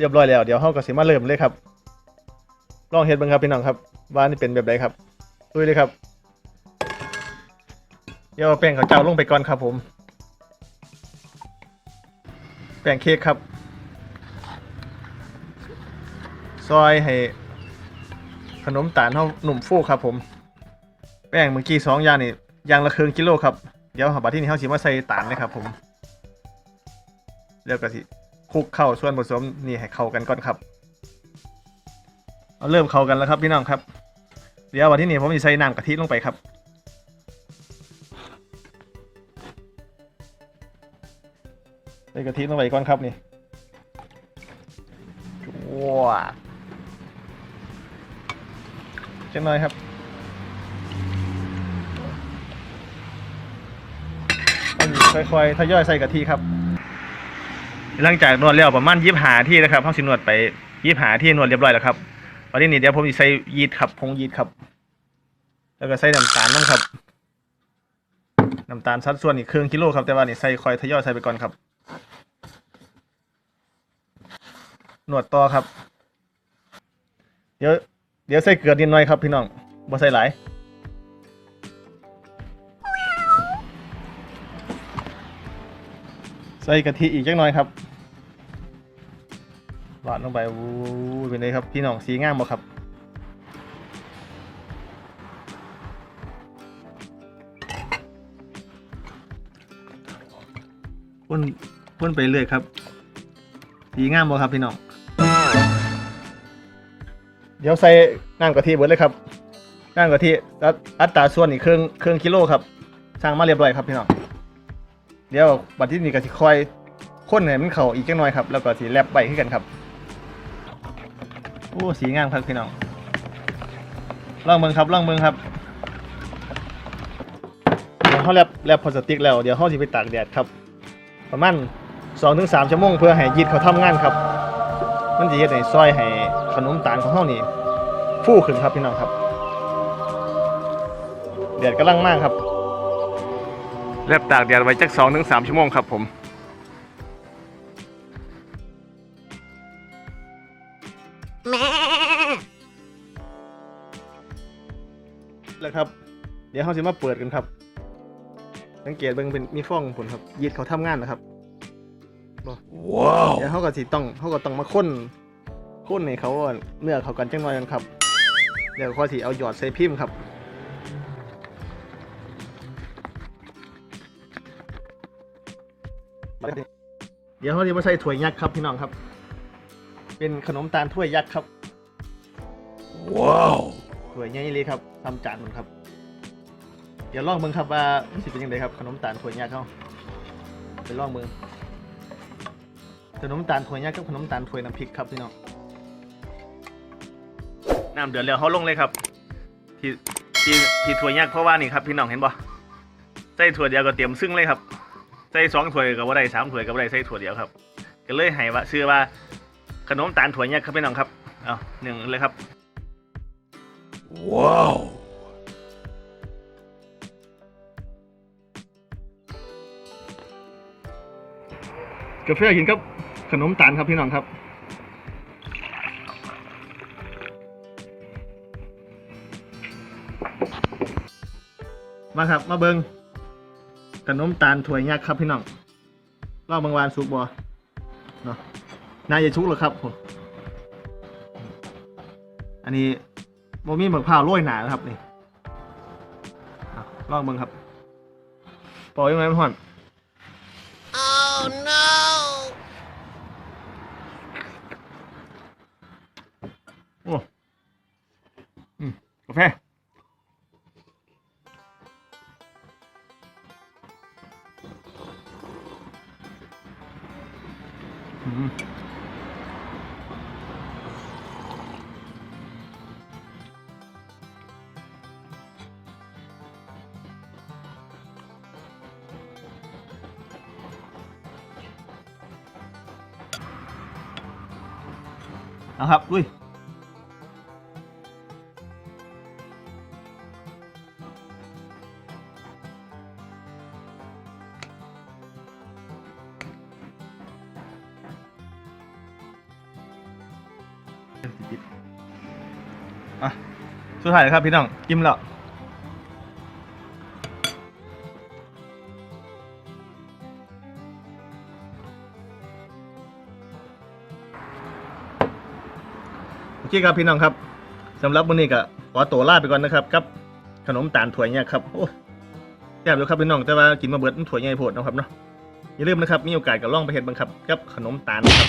เรียบร้อยแล้วเดี๋ยวเฮาก็สิมาเริ่มเลยครับลองเฮ็ดเบิ่งครับพี่น้องครับว่านี่เป็นแบบใดครับลุยเลยครับเดี๋ยวแป้งข้าวเจ้าลงไปก่อนครับผม แป้งเค้กครับ ซอยให้ขนมตาลเฮาหนุ่มฟูครับผม แป้งเมื่อกี้สองอย่างนี่อย่างละครึ่งกิโลครับ เดี๋ยวหาบัดที่นี่เฮาสิมาใส่ตาลนะครับผมแล้วก็สิ คลุกเข้าส่วนผสมนี่ให้เข้ากันก่อนครับเอาเริ่มเข้ากันแล้วครับพี่น้องครับ เดี๋ยววันที่นี่ผมจะใส่น้ำกะทิลงไปครับ ใส่กะทิลงไปก่อนครับนี่ว้าเช่นน้อยครับค่อยๆทยอยใส่กะทิครับ หลังจากนวดแล้วประมาณยี่หาที่นะครับเขาสินวดไปยี่หาที่นวดเรียบร้อยแล้วครับวันนี้นี่เดี๋ยวผมจะใส่ยีดครับผงยีดครับ แล้วก็ใส่น้ำตาลน้ำครับน้ำตาลสัดส่วนอีกครึ่งกิโลครับแต่ว่านี่ใส่คอยทยอยใส่ไปก่อนครับนวดต่อครับ เดี๋ยวเดี๋ยวใส่เกลือนิดหน่อยครับพี่น้องบ่ใส่หลายใส่กะทิอีกจักหน่อยครับ หวานลงไปวูเป็นไงครับ พี่น้องสีงามบ่ครับพ่นพ่นไปเรื่อยครับ สีงามบ่ครับพี่น้อง เดี๋ยวใส่น้ำกะทิเบิดเลยครับน้ำกะทิอัตอัตราส่วนอีกครึ่งครึ่งกิโลครับสั่งมาเรียบร้อยครับพี่น้อง เดี๋ยวบัดที่นี่ก็สิคอยข้นให้มันเข้าอีกจังหน่อยครับ แล้วก็สิแลบใบขึ้นกันครับ โอ้สีงามครับพี่น้องล่องเมืองครับล่องเมืองครับเดี๋ยวเขาแลบแลบพลาสติกแล้วเดี๋ยวเขาสิไปตากแดดครับ ประมาณ2-3ชั่วโมงเพื่อให้ยีดเขาทำงานครับ มันจะเฮ็ดให้ซอยให้ขนมตาลของเฮานี่ฟูขึ้นครับพี่น้องครับแดดกำลังมากครับแลบตากแดดไว้จัก2-3ถึงสามชั่วโมงครับผม แล้วครับ เดี๋ยวเขาจะมาเปิดกันครับ สังเกตเบิ่งเป็นมีฟองผลครับยีดเขาทำงานนะครับ ว้าว เดี๋ยวเขาก็สิต้องเขาก็ต้องมาค้นค้นในเขาว่าเนื้อเขากันจังหน่อยกันครับ เดี๋ยวเขาสิเอาหยอดใส่พิมพ์ครับ เดี๋ยวเขาจะมาใส่ถ้วยยักษ์ครับพี่น้องครับ เป็นขนมตาลถ้วยยักษ์ครับ ว้าวถ้วยใหญ่เลยครับทำจานมันครับ เดี๋ยวลองเบิ่งครับว่ามันสิเป็นยังไงครับขนมตาลถ้วยยักษ์เขาไปลองเบิ่งขนมตาลถ้วยยักษ์กับขนมตาลถ้วยน้ำพริกครับพี่น้องน้ำเดือดแล้วเขาลงเลยครับที่ที่ที่ถ้วยยักษ์เพราะว่านี่ครับพี่น้องเห็นบ่ใส่ถ้วยเดียวก็เตรียมซึ่งเลยครับใส่สองถ้วยก็บ่ได้สามถ้วยก็บ่ได้ใส่ถ้วยเดียวครับ ก็เลยให้ว่าชื่อว่า ขนมตาลถ้วยยักษ์ครับพี่น้องครับ เอาหนึ่งเลยครับ ว้าวกาแฟกินครับ ขนมตาลครับพี่น้องครับมาครับ มาเบิงขนมตาลถ้วยยักษ์ครับพี่น้องรอบบางวานสุกบ่เนาะ น่าจะชุกหรอครับผมอันนี้โมมี่หมึกพร้าวโรยหนานะครับนี่อะลองเบิ่งครับปล่อยยังไงมันห่อน Oh no! โอ้อืมกาแฟอืม นะครับอุ้ยอะสุดท้ายแล้วครับพี่น้องกิมแล้ว เคครับพี่น้องครับสำหรับวันนี้ก็ขอตัวลาไปก่อนนะครับกับขนมตาลถั่วเนี่ยครับโอ้แซ่บอยู่ครับพี่น้องแต่ว่ากินมาเบิดมันถั่วใหญ่โพดนะครับเนาะอย่าลืมนะครับมีโอกาสก็ล่องไปเห็ดบ้างครับกับขนมตาลครับ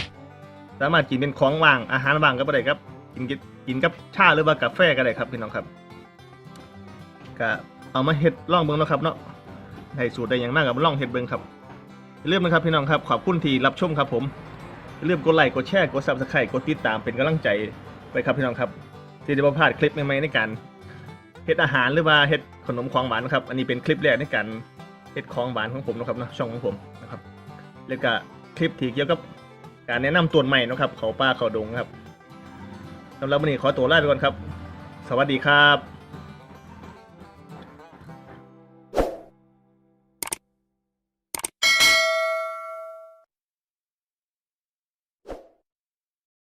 สามารถกินเป็นของว่างอาหารว่างก็ได้ครับกินกินกับชาหรือว่ากาแฟก็ได้ครับพี่น้องครับก็เอามาเฮ็ดล่องเบิ้งนะครับเนาะได้สูตรได้อย่างมากกับล่องเฮ็ดเบิ้งครับอย่าลืมนะครับพี่น้องครับขอบคุณที่รับชมครับผมอย่าลืมกดไลค์กดแชร์กดซับสไครต์กดติดตามเป็นกำลังใจ ไปครับพี่น้องครับ ที่จะมาพลาดคลิปใหม่ๆในการเฮ็ดอาหารหรือว่าเฮ็ดขนมของหวานครับ อันนี้เป็นคลิปแรกในการเฮ็ดของหวานของผมนะครับนะช่องของผมนะครับ แล้วก็คลิปที่เกี่ยวกับการแนะนำตัวใหม่นะครับเขาป้าเขาดงครับสำหรับวันนี้ขอตัวลาไปก่อนครับ สวัสดีครับ